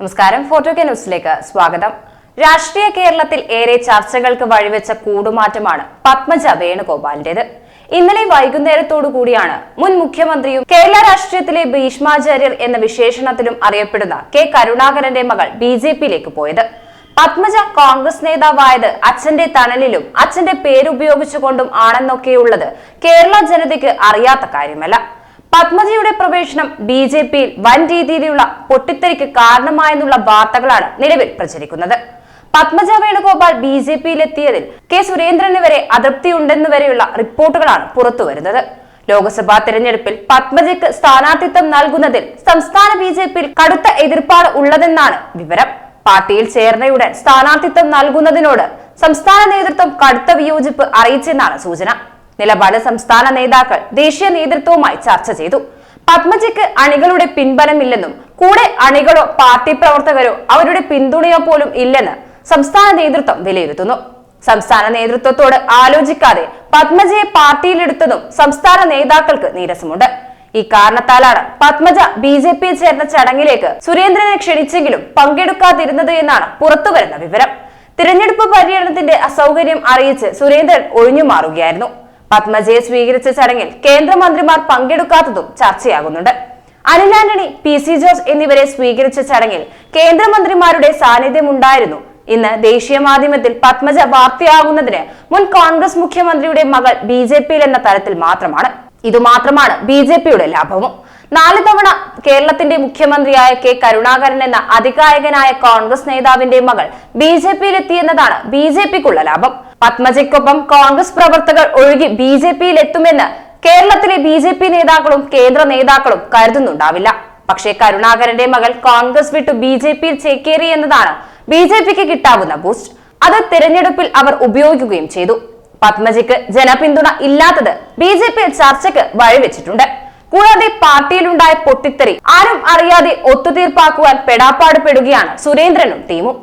നമസ്കാരം. Photo K ന്യൂസിലേക്ക് സ്വാഗതം. രാഷ്ട്രീയ കേരളത്തിൽ ഏറെ ചർച്ചകൾക്ക് വഴിവെച്ച കൂടുമാറ്റമാണ് പത്മജ വേണുഗോപാലിന്റേത്. ഇന്നലെ വൈകുന്നേരത്തോടു കൂടിയാണ് മുൻ മുഖ്യമന്ത്രിയും കേരള രാഷ്ട്രീയത്തിലെ ഭീഷ്മാചാര്യർ എന്ന വിശേഷണത്തിലും അറിയപ്പെടുന്ന കെ കരുണാകരന്റെ മകൾ ബി ജെ പിയിലേക്ക് പോയത്. പത്മജ കോൺഗ്രസ് നേതാവായത് അച്ഛന്റെ തണലിലും അച്ഛന്റെ പേരുപയോഗിച്ചുകൊണ്ടും ആണെന്നൊക്കെയുള്ളത് കേരള ജനതയ്ക്ക് അറിയാത്ത കാര്യമല്ല. പത്മജിയുടെ പ്രവേശനം ബി ജെ പിയിൽ വൻ രീതിയിലുള്ള പൊട്ടിത്തെറിക്ക് കാരണമായെന്നുള്ള വാർത്തകളാണ് നിലവിൽ പ്രചരിക്കുന്നത്. പത്മജ വേണുഗോപാൽ ബി ജെ പിയിലെത്തിയതിൽ കെ സുരേന്ദ്രന് വരെ അതൃപ്തിയുണ്ടെന്ന് വരെയുള്ള റിപ്പോർട്ടുകളാണ് പുറത്തുവരുന്നത് ലോക്സഭാ തെരഞ്ഞെടുപ്പിൽ പത്മജയ്ക്ക് സ്ഥാനാർത്ഥിത്വം നൽകുന്നതിൽ സംസ്ഥാന ബി ജെ പിയിൽ കടുത്ത എതിർപ്പാണ് ഉള്ളതെന്നാണ് വിവരം. പാർട്ടിയിൽ ചേർന്നയുടൻ സ്ഥാനാർത്ഥിത്വം നൽകുന്നതിനോട് സംസ്ഥാന നേതൃത്വം കടുത്ത വിയോജിപ്പ് അറിയിച്ചെന്നാണ് സൂചന. നിലപാട് സംസ്ഥാന നേതാക്കൾ ദേശീയ നേതൃത്വവുമായി ചർച്ച ചെയ്തു. പത്മജിക്ക് അണികളുടെ പിൻബലമില്ലെന്നും കൂടെ അണികളോ പാർട്ടി പ്രവർത്തകരോ അവരുടെ പിന്തുണയോ പോലും ഇല്ലെന്ന് സംസ്ഥാന നേതൃത്വം വിലയിരുത്തുന്നു. സംസ്ഥാന നേതൃത്വത്തോട് ആലോചിക്കാതെ പത്മജയെ പാർട്ടിയിലെടുത്തതും സംസ്ഥാന നേതാക്കൾക്ക് നീരസമുണ്ട്. ഈ കാരണത്താലാണ് പത്മജ ബി ജെ പിയിൽ ചേർന്ന ചടങ്ങിലേക്ക് സുരേന്ദ്രനെ ക്ഷണിച്ചെങ്കിലും പങ്കെടുക്കാതിരുന്നത് എന്നാണ് പുറത്തുവരുന്ന വിവരം. തിരഞ്ഞെടുപ്പ് പര്യടനത്തിന്റെ അസൗകര്യം അറിയിച്ച് സുരേന്ദ്രൻ ഒഴിഞ്ഞു മാറുകയായിരുന്നു പത്മജയെ സ്വീകരിച്ച ചടങ്ങിൽ കേന്ദ്രമന്ത്രിമാർ പങ്കെടുക്കാത്തതും ചർച്ചയാകുന്നുണ്ട്. അനിൽ ആന്റണി പി സി ജോർജ് എന്നിവരെ സ്വീകരിച്ച ചടങ്ങിൽ കേന്ദ്രമന്ത്രിമാരുടെ സാന്നിധ്യമുണ്ടായിരുന്നു. ഇന്ന് ദേശീയ മാധ്യമത്തിൽ പത്മജ വാർത്തയാകുന്നതിന് മുൻ കോൺഗ്രസ് മുഖ്യമന്ത്രിയുടെ മകൾ ബി എന്ന തരത്തിൽ മാത്രമാണ്. ഇതുമാത്രമാണ് ബി ജെ പിയുടെ ലാഭവും. നാല് തവണ കേരളത്തിന്റെ മുഖ്യമന്ത്രിയായ കെ കരുണാകരൻ എന്ന അധികായകനായ കോൺഗ്രസ് നേതാവിന്റെ മകൾ ബി ജെ പിയിലെത്തിയെന്നതാണ് ബി ജെ പിക്കുള്ള ലാഭം. പത്മജയ്ക്കൊപ്പം കോൺഗ്രസ് പ്രവർത്തകർ ഒഴുകി ബി ജെ പിയിൽ എത്തുമെന്ന് കേരളത്തിലെ ബി ജെ പി നേതാക്കളും കേന്ദ്ര നേതാക്കളും കരുതുന്നുണ്ടാവില്ല. പക്ഷേ കരുണാകരന്റെ മകൾ കോൺഗ്രസ് വിട്ടു ബി ജെ പിയിൽ ചേക്കേറി എന്നതാണ് ബി ജെ പിക്ക് കിട്ടാവുന്ന ബൂസ്റ്റ്. അത് തിരഞ്ഞെടുപ്പിൽ അവർ ഉപയോഗിക്കുകയും ചെയ്തു. പത്മജിക്ക് ജനപിന്തുണ ഇല്ലാത്തത് ബി ജെ പി ചർച്ചയ്ക്ക് വഴിവെച്ചിട്ടുണ്ട്. കൂടാതെ പാർട്ടിയിലുണ്ടായ പൊട്ടിത്തെറി ആരും അറിയാതെ ഒത്തുതീർപ്പാക്കുവാൻ പെടാപ്പാട് പെടുകയാണ് സുരേന്ദ്രനും ടീമും.